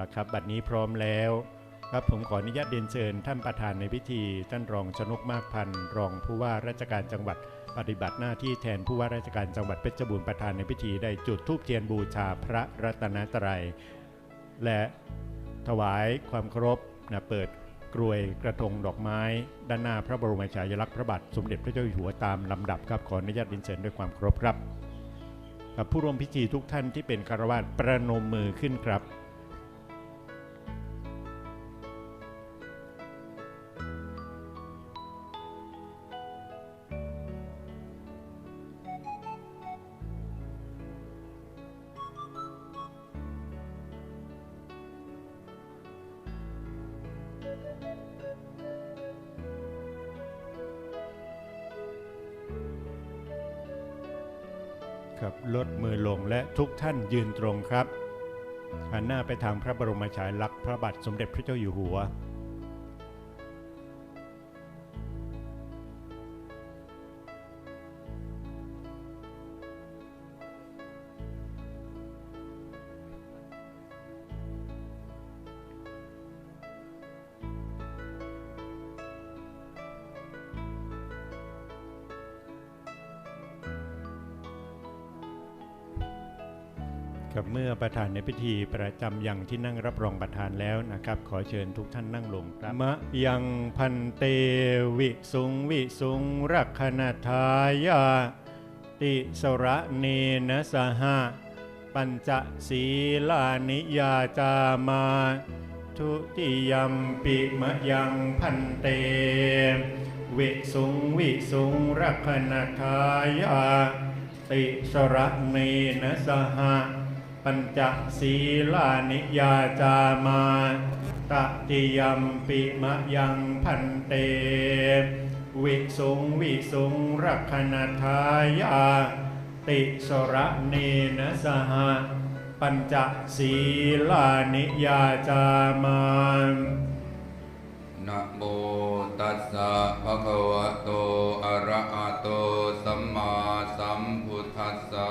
ละครับ บัดนี้พร้อมแล้ว ครับผมขออนุญาตเรียนเชิญท่านประธานในพิธี ท่านรองชนกมากพันธ์รองผู้ว่าราชการจังหวัดปฏิบัติหน้าที่แทนผู้ว่าราชการจังหวัดเพชรบูรณ์ประธานในพิธีได้จุดธูปเทียนบูชาพระรัตนตรัย และถวายความเคารพนะเปิดกรวยกระทงดอกไม้ ด้านหน้าพระบรมฉายาลักษณ์พระบาทสมเด็จพระเจ้าอยู่หัวตามลำดับครับขออนุญาตเรียนเชิญด้วยความเคารพครับครับผู้ร่วมพิธีทุกท่านที่เป็นคารวะประนมมือขึ้นครับ ครับลดมือลงและทุกท่านยืนตรงครับหันหน้าไปทางพระบรมฉายาลักษณ์พระบาทสมเด็จพระเจ้าอยู่หัว ประธานในพิธีประจำยังที่นั่งรับรองประธานแล้วนะครับ ขอเชิญทุกท่านนั่งลงครับมะยังพันเตวิสุงวิสุงรักขณทายาติสระเนนะสหะปัญจศีลานิยาจามาทุติยัมปิมะยังพันเต วิสุงวิสุงรักขณทายาติสระเนนะสหะ ปัญจศีลานิยาจามาตติยมปิมะยังพันเต วิสุงวิสุงรักขณทายา ติสระเนนะสหะปัญจศีลานิยาจามานะโมตัสสะภะคะวะโตอะระหะโตสัมมาสัมพุทธัสสะ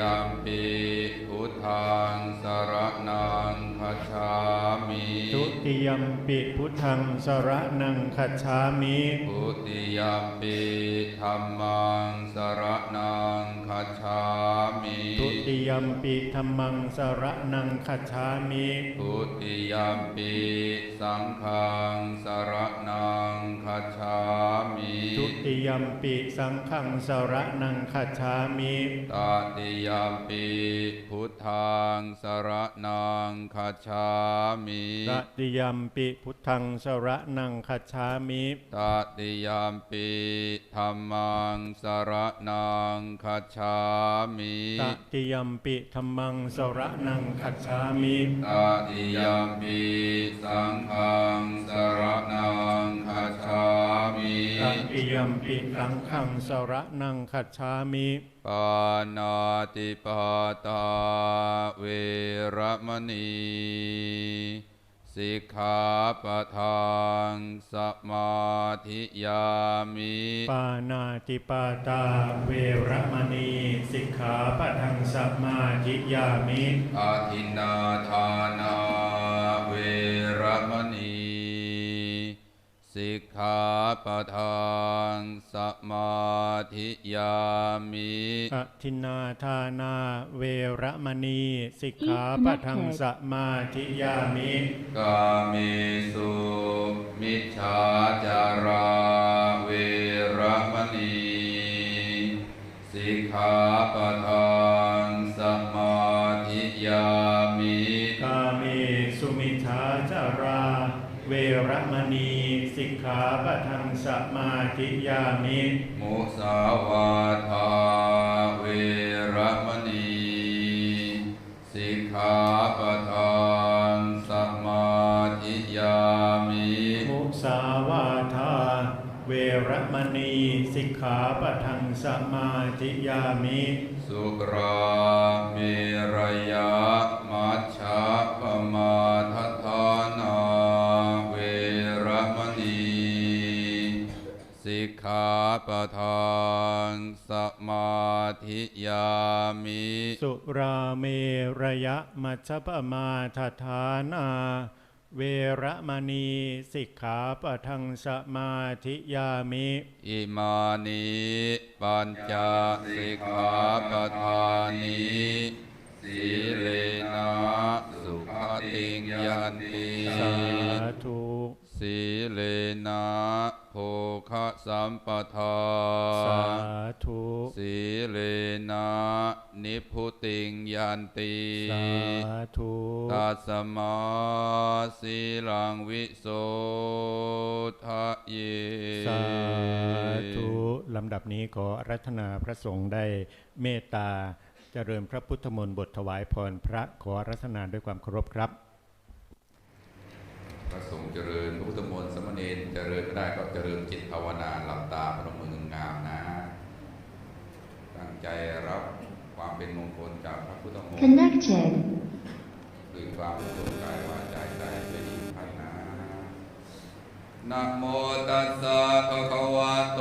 ยมปี ธังสรนังคัจฉามิทุติยมปิพุทธังสระนังคัจฉามิทุติยมปิธัมมังสรนังคัจฉามิทุติยมปิธรรมังสระนังคัจฉามิทุติยมปิสังฆังสรนังคัจฉามิทุติยมปิสังฆังสระนังคัจฉามิตติยมปิพุทธังสรนังคัจฉามิตติยมปิพุทธังสระนังคัจฉามิตติยมปิธัมมังสรนังคัจฉามิตติยมปิธรรมังสระนังคัจฉามิตติยมปิสังฆังสรนังคัจฉามิตติยมปิสังฆังสระนังคัจฉามิปานาติปาตาเวระมณีสิกขาปะทังสมาธิยามิปานาติปาตาเวรมณีสิกขาปะทังสมาธิยามิอาทินนาทานา สิกขาปะทังสมาธิยามิอทินนาทานาเวระมณีสิกขาปะทังสมาธิยามิกาเมสุมิจฉาจาราเวระมณีสิกขาปะทังสมาธิยามิกาเมสุมิชาจารา เวระมณีสิกขาปะทังสมาธิยามิมุสาวาทาเวระมณีสิกขาปะทังสมาธิยามิมุสาวาทาเวระมณีสิกขาปะทังสมาธิยามิสุกราเมรยะมัชฌะปมาทั กขาปะทังสมาธิยามิ สุราเมระยะมัชฌปมาทฐานา เวระมณีสิกขาปะทังสมาธิยามิ อิมานิปัญจสิกขาปทานิสีเลนะสุขติงยันติสาธุ สีเลนะโภคะสัมปทา สาธุ สีเลนะนิพพุติงยันติ สาธุตัสมาสีลังวิโสทะเย สาธุลำดับนี้ขออารัธนาพระสงฆ์ได้เมตตาเจริญพระพุทธมนต์บทถวายพรพระขออารัธนาด้วยความเคารพครับ พระสงฆ์เจริญพระพุทธมนต์สมณีณเจริญไม่ได้ก็เจริญจิตภาวนาหลับตาพนมมืองามๆนะ ตั้งใจรับความเป็นมงคลจากพระพุทธมนต์ Connected. คือความสุขกายวาจาใจด้วยดีพันนะนะโมตัสสะภะคะวะโต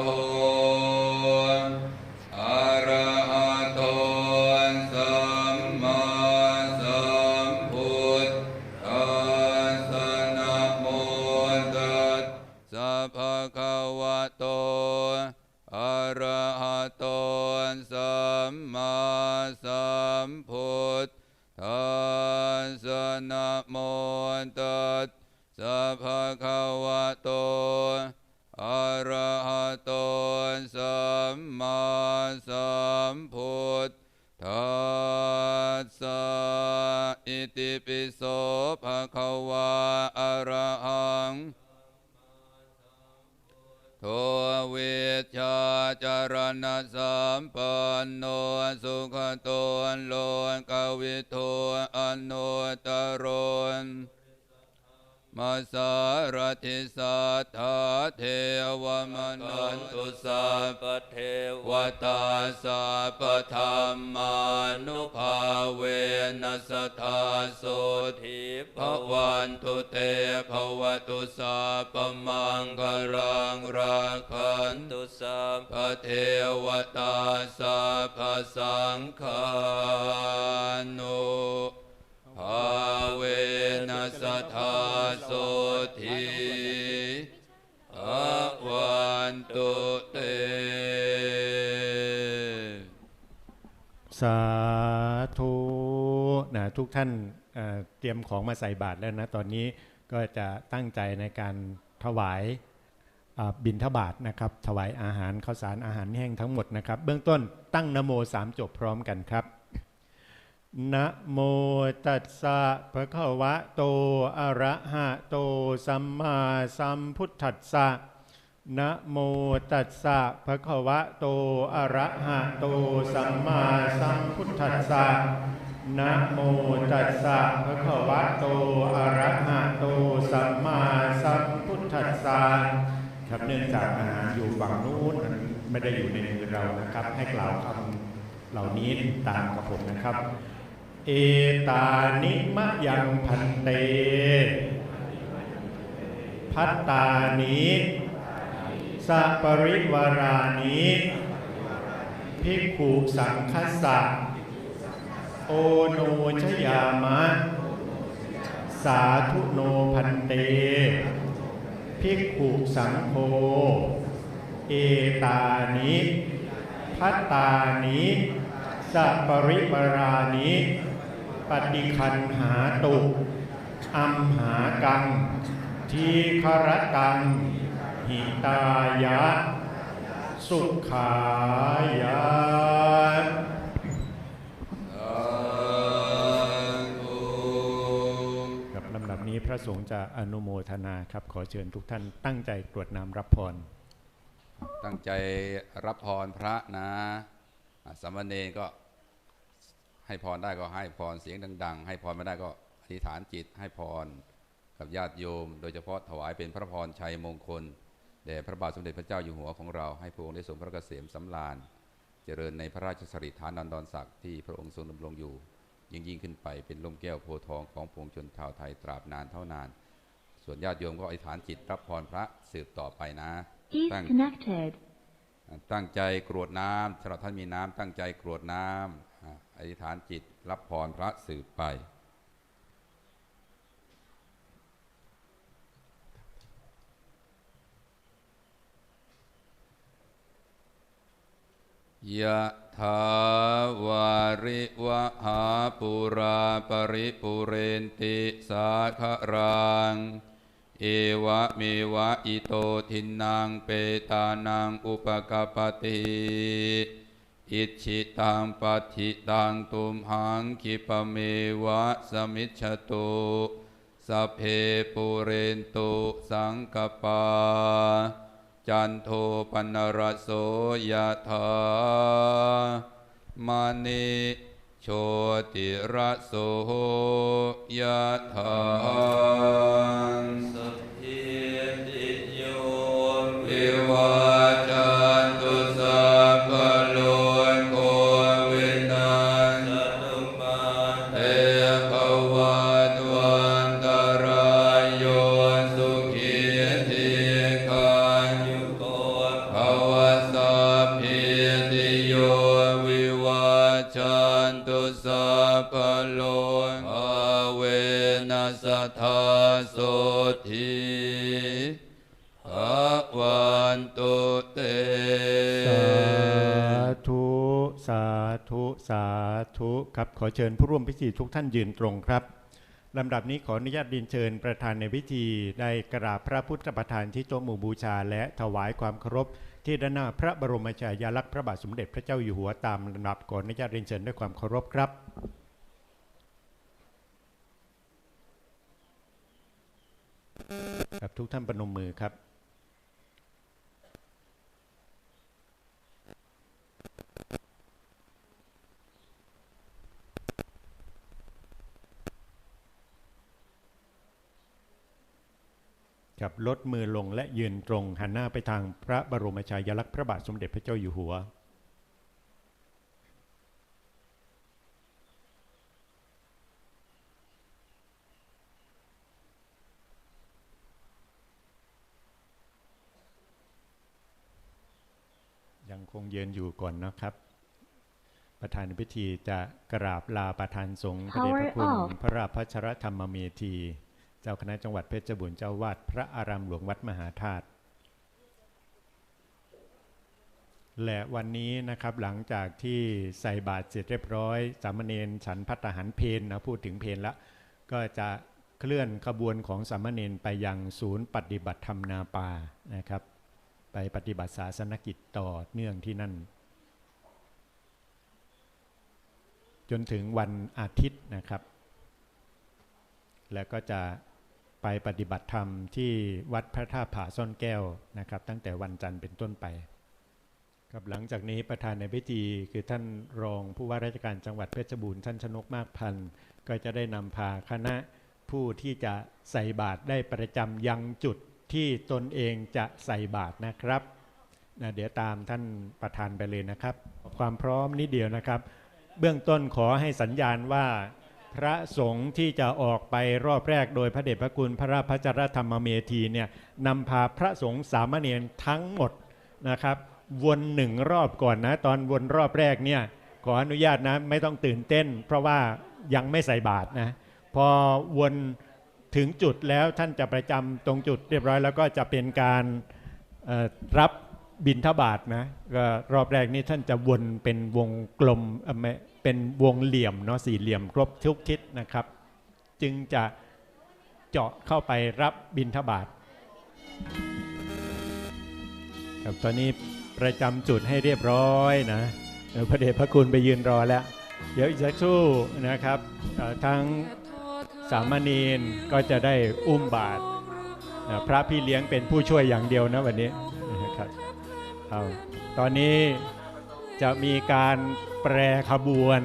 อนุตตรนมาสารติสัทธาเทวมนันตุสัพ วตาสัพพธรรมานุภาเวนัสทธาโสทิภวันตุเตภวตุสัพมังคลังราคันตุสัพเทวตาสัพสังฆานุภาเวนัสทธาโสท สาธุนะทุกท่านเเตรียมของมาใส่บาตรแล้วนะ ตอนนี้ก็จะตั้งใจในการถวายบิณฑบาตนะครับ ถวายอาหารข้าวสารอาหารแห้งทั้งหมดนะครับ เบื้องต้นตั้งนโมสามจบพร้อมกันครับนะโมตัสสะภะคะวะโต อะระหะโต สัมมาสัมพุทธัสสะ นะโมตัสสะภะคะวะโต อะระหะโต สัมมาสัมพุทธัสสะนะโมตัสสะภะคะวะโต อะระหะโต สัมมาสัมพุทธัสสะครับเนื่องจากอาหารอยู่ฝั่งนู้นไม่ได้อยู่ในมือเรานะครับ ให้กล่าวคำเหล่านี้ตามกับผมนะครับ เอตานิมะยังพันเต พัตตานิ สัปริวารานิภิกขุสังคัสสะโอโนชยามะ สาธุโนพันเต ภิกขุสังโฆเอตานิพัตตานิสัปปริปรานิปฏิคันหาตุอัมหากังทีครตัง หิตายะ สุขายะสาธุกับลำดับนี้พระสงฆ์จะอนุโมทนาครับ ขอเชิญทุกท่านตั้งใจกรวดน้ำรับพร ตั้งใจรับพรพระนะอะสามเณรก็ให้พรได้ก็ให้พรเสียงดัง ๆ ให้พรไม่ได้ก็อธิษฐานจิตให้พรกับญาติโยม โดยเฉพาะถวายเป็นพระพรชัยมงคล แด่พระบาทสมเด็จพระเจ้าอยู่หัวของเราให้พระองค์ได้ทรงพระเกษมสำราญ เจริญในพระราชสริฐานันดรศักดิ์ที่พระองค์ทรงดำรงอยู่ ยิ่งยิ่งขึ้นไปเป็นล่มแก้วโพธิ์ทองของปวงชนชาวไทยตราบนานเท่านาน ส่วนญาติโยมก็อธิษฐานจิตรับพรพระสืบต่อไปนะตั้ง Disconnected. ตั้งใจกรวดน้ำสำหรับท่านมีน้ำตั้งใจกรวดน้ำอะอธิษฐานจิตรับพรพระสืบไป ยะถาวาริวะหาปุราปริปุเรนติสาครัง เอวะเมวะอิโตทินังเปตานังอุปกปติอิชิตังปัติตังตุมหังคิปเมวะสมิจฉตุสัพเพปุเรนตุสังกปา จันโทปนรโสยธามณิโชติระโสยธาสัพพิติโยวิวาจ ครับขอเชิญผู้ร่วมพิธีทุกท่านยืนตรงครับลำดับนี้ขออนุญาตเรียนเชิญประธานในพิธีได้กราบพระพุทธประธานที่โต๊ะหมู่บูชา และถวายความเคารพที่ด้านหน้าพระบรมฉายาลักษณ์พระบาทสมเด็จพระเจ้าอยู่หัวตามลำดับขออนุญาตเรียนเชิญด้วยความเคารพครับครับทุกท่านประนมมือครับ ลดมือลงและยืนตรงหันหน้าไปทางพระบรมฉายาลักษณ์พระบาทสมเด็จพระเจ้าอยู่หัว ยังคงยืนอยู่ก่อนนะครับ ประธานในพิธีจะกราบลาประธานสงฆ์พระเดชพระคุณ Power off พระราพัชรธรรมเมธี เจ้าคณะจังหวัดเพชรบูรณ์เจ้าวาดพระอารามหลวงวัดมหาธาตุและวันนี้นะครับหลังจากที่ใส่บาตรเสร็จเรียบร้อย สามเณรฉันพัตหารเพนนะพูดถึงเพนล้วก็จะเคลื่อนขบวนของสามเณรไปยังศูนย์ปฏิบัติธรรมนาปานะครับ ไปปฏิบัติศาสนกิจต่อเนื่องที่นั่น จนถึงวันอาทิตย์นะครับ แล้วก็จะ ไปปฏิบัติธรรมที่วัดพระธาตุผาซ่อนแก้วนะครับ ตั้งแต่วันจันทร์เป็นต้นไปครับหลังจากนี้ประธานในพิธีคือท่านรองผู้ว่าราชการจังหวัดเพชรบูรณ์ท่านชนกมากพันธ์ก็จะได้นำพาคณะผู้ที่จะใส่บาตรได้ประจำยังจุดที่ตนเองจะใส่บาตรนะครับนะเดี๋ยวตามท่านประธานไปเลยนะครับ ความพร้อมนิดเดียวนะครับ เบื้องต้นขอให้สัญญาณว่า พระสงฆ์ที่จะออกไปรอบแรกโดยพระเดชพระคุณพระราพจรธรรมเมธีเนี่ยนำพาพระสงฆ์สามเณรทั้งหมดนะครับ วนหนึ่งรอบก่อนนะ ตอนวนรอบแรกเนี่ยขออนุญาตนะไม่ต้องตื่นเต้น เพราะว่ายังไม่ใส่บาตรนะพอวนถึงจุดแล้วท่านจะประจำตรงจุดเรียบร้อยแล้วก็จะเป็นการรับบินทบาทนะก็รอบแรกนี้ท่านจะวนเป็นวงกลม เป็นวงเหลี่ยมเนาะสี่เหลี่ยมครบทุกทิศนะครับ จึงจะเจาะเข้าไปรับบินทบาทครับตอนนี้ประจำจุดให้เรียบร้อยนะเอ่อพระเดชพระคุณไปยืนรอแล้ว เดี๋ยวอีกสักครู่นะครับทั้งสามเณรก็จะได้อุ้มบาตรนะพระพี่เลี้ยงเป็นผู้ช่วยอย่างเดียวนะวันนี้นะครับเอาตอนนี้ จะมีการแปรขบวน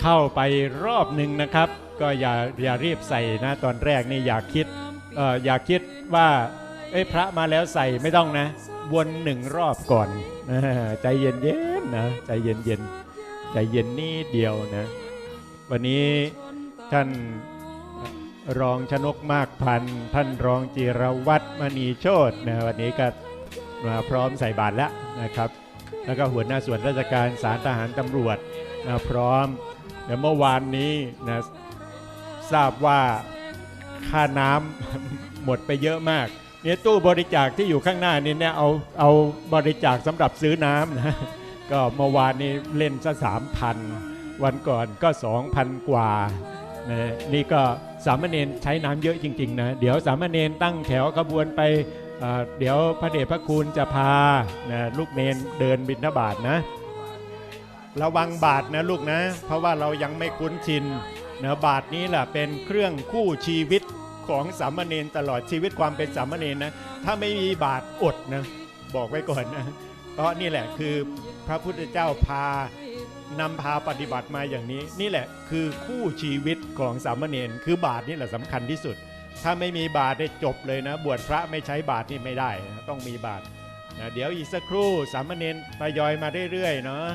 เข้าไปรอบหนึ่งนะครับ ก็อย่าอย่ารีบใส่นะตอนแรกนี่อย่าคิดเอออย่าคิดว่าเอ้ยพระมาแล้วใส่ไม่ต้องนะ วนหนึ่งรอบก่อนใจเย็นๆนะใจเย็นๆใจเย็นนิดเดียวนะ วันนี้ท่านรองชนกมากพันท่านรองจิรวัตรมณีโชตนะวันนี้ก็มาพร้อมใส่บาตรแล้วนะครับ แล้วก็หัวหน้าส่วนราชการสารทหารตำรวจนะพร้อมแต่เมื่อวานนี้นะทราบว่าค่าน้ำหมดไปเยอะมากเนี่ยตู้บริจาคที่อยู่ข้างหน้านี่เนี่ยเอาเอาบริจาคสำหรับซื้อน้ำนะก็เมื่อวานนี้เล่นซะสามพันวันก่อนก็สองพันกว่านะนี่ก็สามเณรใช้น้ำเยอะจริง ๆ นะ เดี๋ยวสามเณรตั้งแถวขบวนไป เดี๋ยวพระเดชพระคุณจะพานะลูกเนนเดินบิณฑบาตนะ ระวังบาทนะลูกนะ เพราะว่าเรายังไม่คุ้นชินนะบาทนี้แหละเป็นเครื่องคู่ชีวิตของสามเณรตลอดชีวิตความเป็นสามเณรนะ ถ้าไม่มีบาทอดนะ บอกไว้ก่อนนะเพราะนี่แหละคือพระพุทธเจ้าพานำพาปฏิบัติมาอย่างนี้ นี่แหละคือคู่ชีวิตของสามเณรคือบาทนี่แหละสำคัญที่สุด ถ้าไม่มีบาทได้จบเลยนะ บวชพระไม่ใช้บาทนี่ไม่ได้นะต้องมีบาทนะเดี๋ยวอีกสักครู่สามเณรทยอยมาเรื่อยๆเนาะ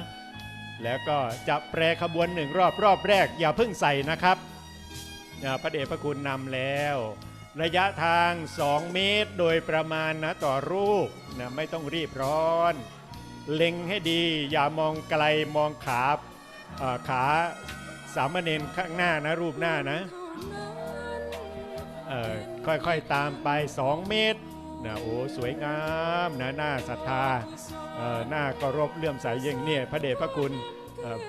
แล้วก็จะแปรขบวนหนึ่งรอบรอบแรก อย่าเพิ่งใส่นะครับอ่าพระเดชพระคุณนำแล้ว ระยะทาง 2 เมตรโดยประมาณนะต่อรูปนะไม่ต้องรีบร้อน เล็งให้ดี อย่ามองไกลมองขาขาสามเณรข้างหน้านะรูปหน้านะ ค่อยๆตามไป 2 เมตรนะโอ้สวยงามนะหน้าศรัทธาหน้าเคารพเลื่อมใสอย่งเนี่ยพระเดชพระคุณ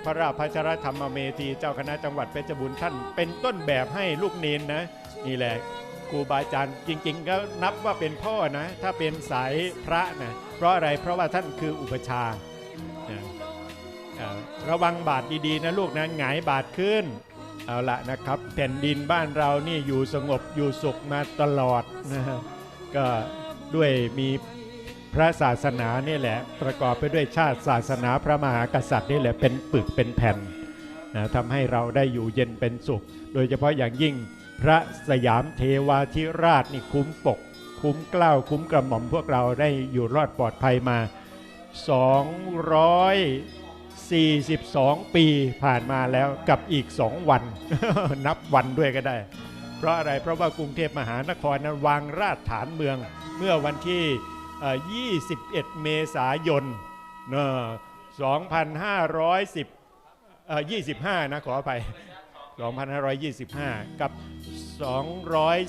พระราชพัชรธรรมเมธีเจ้าคณะจังหวัดเพชรบูรณ์ท่านเป็นต้นแบบให้ลูกเนนนะนี่แหละครูบาอาจารย์จริงๆก็นับว่าเป็นพ่อนะถ้าเป็นสายพระนะเพราะอะไรเพราะว่าท่านคืออุปชานะระวังบาทดีๆนะลูกนะหงายบาทขึ้น เอาละนะครับแผ่นดินบ้านเรานี่อยู่สงบอยู่สุขมาตลอดนะฮะก็ด้วยมีพระศาสนานี่แหละ ประกอบไปด้วยชาติศาสนาพระมหากษัตริย์นี่แหละเป็นปึกเป็นแผ่นนะทำให้เราได้อยู่เย็นเป็นสุข โดยเฉพาะอย่างยิ่งพระสยามเทวาธิราชนี่คุ้มปก คุ้มเกล้าวคุ้มกระหม่อมพวกเราได้อยู่รอดปลอดภัยมา 42 ปีผ่านมาแล้วกับอีก 2 วัน นับวันด้วยก็ได้ เพราะอะไรเพราะว่ากรุงเทพมหานครนั้นวางรากฐานเมือง เมื่อวันที่เอ่อ21 เมษายนเนอะ2510 25 นะขออภัย 2525 กับ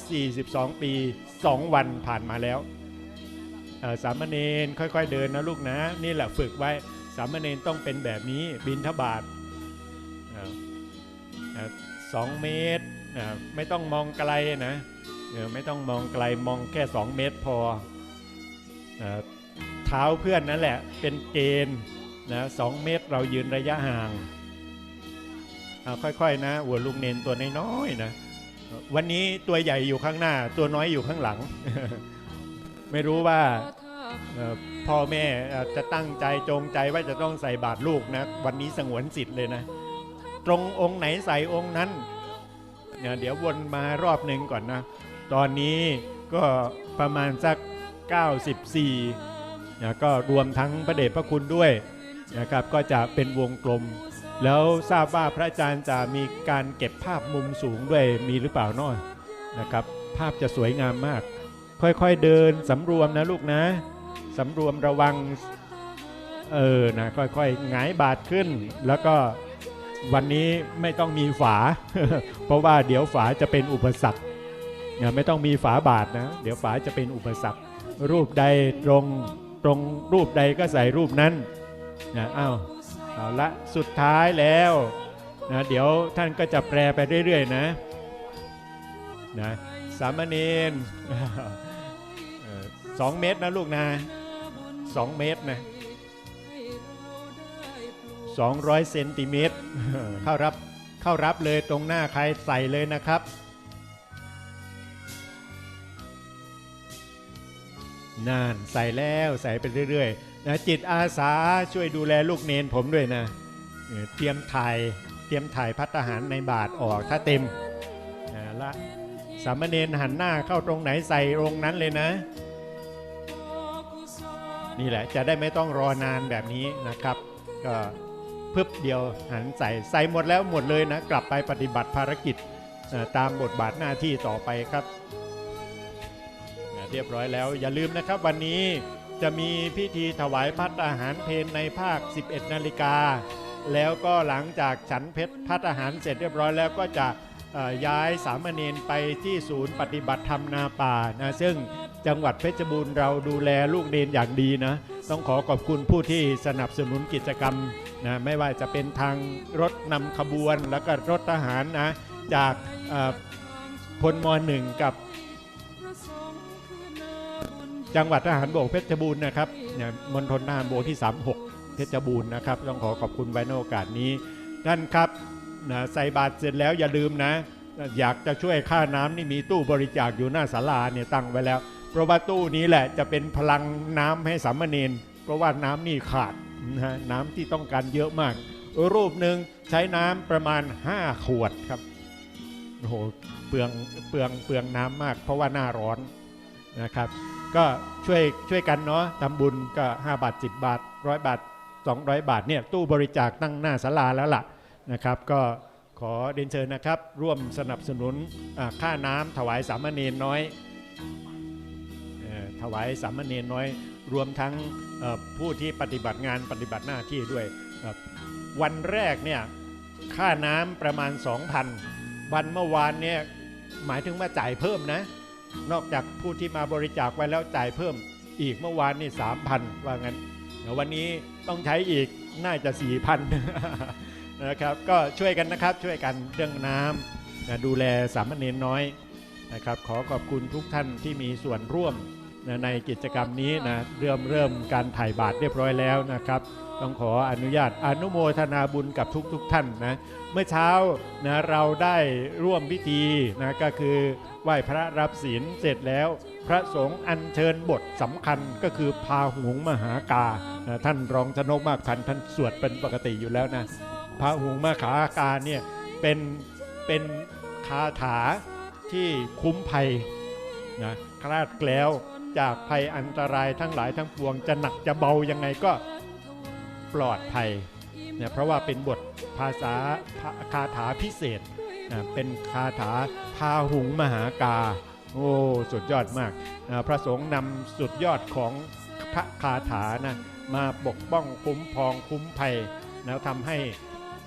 242 ปี 2 วันผ่านมาแล้วสามเณรค่อยๆเดินนะลูกนะ นี่แหละฝึกไว้ สามเณรต้องเป็นแบบนี้บินทบาทสองเมตรไม่ต้องมองไกลนะไม่ต้องมองไกลมองแค่2เมตรพอเท้าเพื่อนนั่นแหละเป็นเกณฑ์นะสองเมตรเรายืนระยะห่างอ่าค่อยๆนะหัวลุงเนนตัวน้อยๆนะวันนี้ตัวใหญ่อยู่ข้างหน้า ตัวน้อยอยู่ข้างหลัง ไม่รู้ว่า พ่อแม่จะตั้งใจจงใจว่าจะต้องใส่บาตรลูกนะ วันนี้สงวนสิทธิ์เลยนะ ตรงองค์ไหนใส่องค์นั้นเนี่ยเดี๋ยววนมารอบหนึ่งก่อนนะ ตอนนี้ก็ประมาณสัก 94นะก็รวมทั้งพระเดชพระคุณด้วยนะครับก็จะเป็นวงกลม แล้วทราบว่าพระอาจารย์จะมีการเก็บภาพมุมสูงด้วยมีหรือเปล่าเนาะนะครับ ภาพจะสวยงามมาก ค่อยๆเดินสำรวมนะลูกนะ สำรวมระวังเออนะค่อยๆหงายบาทขึ้น แล้วก็วันนี้ไม่ต้องมีฝา เพราะว่าเดี๋ยวฝาจะเป็นอุปสรรคอย่าไม่ต้องมีฝาบาทนะ เดี๋ยวฝาจะเป็นอุปสรรค รูปใดตรงตรงรูปใดก็ใส่รูปนั้นนะอ้าวเอาละสุดท้ายแล้วนะเดี๋ยวท่านก็จะแปลไปเรื่อย ๆ นะนะสามเณร สองเมตรนะลูกนะสองเมตรนะสองร้อยเซนติเมตรเข้ารับเข้ารับเลยตรงหน้าใครใส่เลยนะครับนานใส่แล้วใส่ไปเรื่อยๆนะจิตอาสาช่วยดูแลลูกเนนผมด้วยนะเตรียมถ่ายเตรียมถ่ายพัตตาหารในบาทออกถ้าเต็มนะละสามเณรหันหน้าเข้าตรงไหนใส่ตรงนั้นเลยนะ นี่แหละจะได้ไม่ต้องรอนานแบบนี้นะครับ ก็พึบเดียวหันใส่ใส่หมดแล้วหมดเลยนะ กลับไปปฏิบัติภารกิจตามบทบาทหน้าที่ต่อไปครับ เรียบร้อยแล้วอย่าลืมนะครับ วันนี้จะมีพิธีถวายพัตตาหารเพนในภาค 11 นาฬิกา แล้วก็หลังจากฉันเพชรพัตตาหารเสร็จเรียบร้อยแล้วก็จะ ย้ายสามเณรไปที่ศูนย์ปฏิบัติธรรมนาป่านะซึ่งจังหวัดเพชรบูรณ์เราดูแลลูกเนนอย่างดีนะ ต้องขอขอบคุณผู้ที่สนับสนุนกิจกรรมนะไม่ว่าจะเป็นทางรถนำขบวนแล้วก็รถทหารนะจากพลมหนึ่งกับ จังหวัดทหารบกเพชรบูรณ์นะครับเนี่ยมณฑลทหารบกที่ 36 เพชรบูรณ์นะครับ ต้องขอขอบคุณไว้ในโอกาสนี้ท่านครับ นะใส่บาตรเสร็จแล้วอย่าลืมนะ อยากจะช่วยค่าน้ำนี่มีตู้บริจาคอยู่หน้าศาลาเนี่ยตั้งไว้แล้ว เพราะว่าตู้นี้แหละจะเป็นพลังน้ำให้สามเณรเพราะว่าน้ำนี่ขาดนะฮะน้ำที่ต้องการเยอะมาก รูปหนึ่งใช้น้ำประมาณ 5 ขวดครับโอ้โหเปลืองเปลืองเปลืองน้ำมาก เพราะว่าหน้าร้อนนะครับ ก็ช่วยช่วยกันเนาะทำบุญก็ 5 บาท 10 บาท 100 บาท 200 บาทเนี่ยตู้บริจาคตั้งหน้าศาลาแล้วล่ะ นะครับ ก็ขอเรียนเชิญนะครับ ร่วมสนับสนุนค่าน้ำถวายสามเณรน้อยออถวายสามเณรน้อย รวมทั้งผู้ที่ปฏิบัติงานปฏิบัติหน้าที่ด้วย วันแรกเนี่ยค่าน้ำประมาณ 2,000 วันเมื่อวานเนี่ยหมายถึงว่าจ่ายเพิ่มนะ นอกจากผู้ที่มาบริจาคไว้แล้วจ่ายเพิ่มอีกเมื่อวานนี่สามพันว่างั้นเดี๋ยววันนี้ต้องใช้อีกน่าจะสี่พัน นะครับก็ช่วยกันนะครับช่วยกันเรื่องน้ำนะดูแลสามเณรน้อยนะครับขอขอบคุณทุกท่านที่มีส่วนร่วมนะในกิจกรรมนี้นะเริ่มเริ่มการถ่ายบาตรเรียบร้อยแล้วนะครับต้องขออนุญาตอนุโมทนาบุญกับทุกๆทท่านนะเมื่อเช้านะเราได้ร่วมพิธีนะก็คือไหว้พระรับศีลเสร็จแล้ว พระสงฆ์อัญเชิญบทสำคัญก็คือพาหุงมหากานะท่านรองชนกมากพันท่านสวดเป็นปกติอยู่แล้วนะ พาหุงมหาการเนี่ยเป็นเป็นคาถาที่คุ้มภัยนะคลาดแคล้วจากภัยอันตรายทั้งหลายทั้งปวงจะหนักจะเบายังไงก็ปลอดภัยเนี่ยเพราะว่าเป็นบทภาษาคาถาพิเศษนะเป็นคาถาพาหุงมหากา โอ้สุดยอดมากอ่าพระสงฆ์นำสุดยอดของพระคาถานะมาปกป้องคุ้มพองคุ้มภัยแล้วทำให้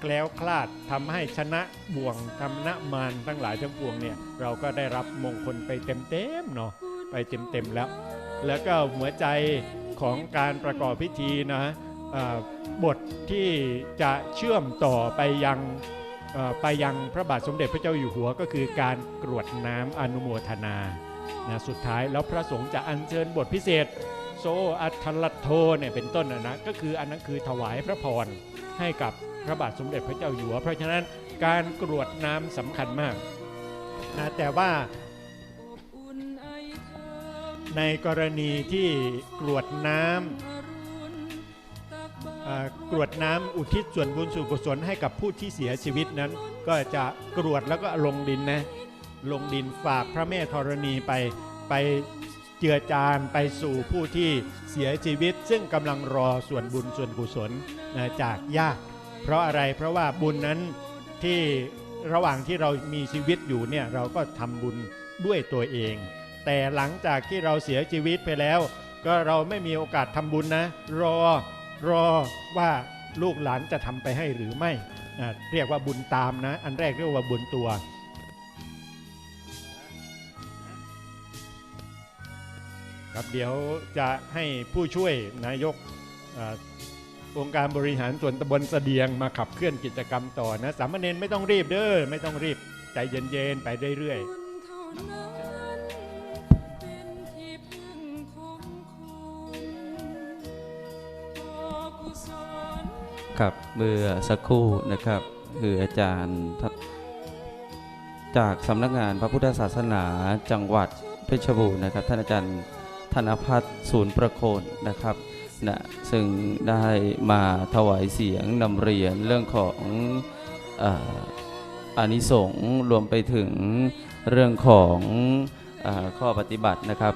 แกล้วคลาดทำให้ชนะบ่วงทำนะมารทั้งหลายทั้งปวงเนี่ยเราก็ได้รับมงคลไปเต็มๆเนาะไปเต็มๆแล้ว แล้วก็หัวใจของการประกอบพิธีนะบทที่จะเชื่อมต่อไปยังไปยังพระบาทสมเด็จพระเจ้าอยู่หัวก็คือการกรวดน้ำอนุโมทนานะสุดท้ายแล้วพระสงฆ์จะอัญเชิญบทพิเศษ โซอัทลัตโทเนี่ยเป็นต้นนะนะก็คืออันนั้นคือถวายพระพรให้กับพระบาทสมเด็จพระเจ้าอยู่หัวเพราะฉะนั้นการกรวดน้ำสำคัญมากนะแต่ว่าในกรณีที่กรวดน้ำกรวดน้ำอุทิศส่วนบุญส่วนกุศลให้กับผู้ที่เสียชีวิตนั้น ก็จะกรวดแล้วก็ลงดินนะลงดินฝากพระแม่ธรณีไปไป เจือจานไปสู่ผู้ที่เสียชีวิต ซึ่งกำลังรอส่วนบุญส่วนกุศลนะจากญาติเพราะอะไรเพราะว่าบุญนั้นที่ระหว่างที่เรามีชีวิตอยู่เนี่ยเราก็ทำบุญด้วยตัวเอง แต่หลังจากที่เราเสียชีวิตไปแล้ว ก็เราไม่มีโอกาสทำบุญนะ รอรอว่าลูกหลานจะทำไปให้หรือไม่ เรียกว่าบุญตามนะ อันแรกเรียกว่าบุญตัว ครับเดี๋ยวจะให้ผู้ช่วยนายกองค์การบริหารส่วนตำบลเสดียงมาขับเคลื่อนกิจกรรมต่อนะสามเณรไม่ต้องรีบเด้อไม่ต้องรีบใจเย็นๆไปเรื่อยบุญเท่านั้นเป็นที่พึ่งของคนขอกุศลครับเมื่อสักครู่นะครับคืออาจารย์จากสำนักงานพระพุทธศาสนาจังหวัดเพชรบูรณ์นะครับ ท่านอาจารย์ ธนพัฒน์ศูนย์ประโคนนะครับนะซึ่งได้มาถวายเสียงนำเรียนเรื่องของออานิสงส์รวมไปถึงเรื่องของอข้อปฏิบัตินะครับ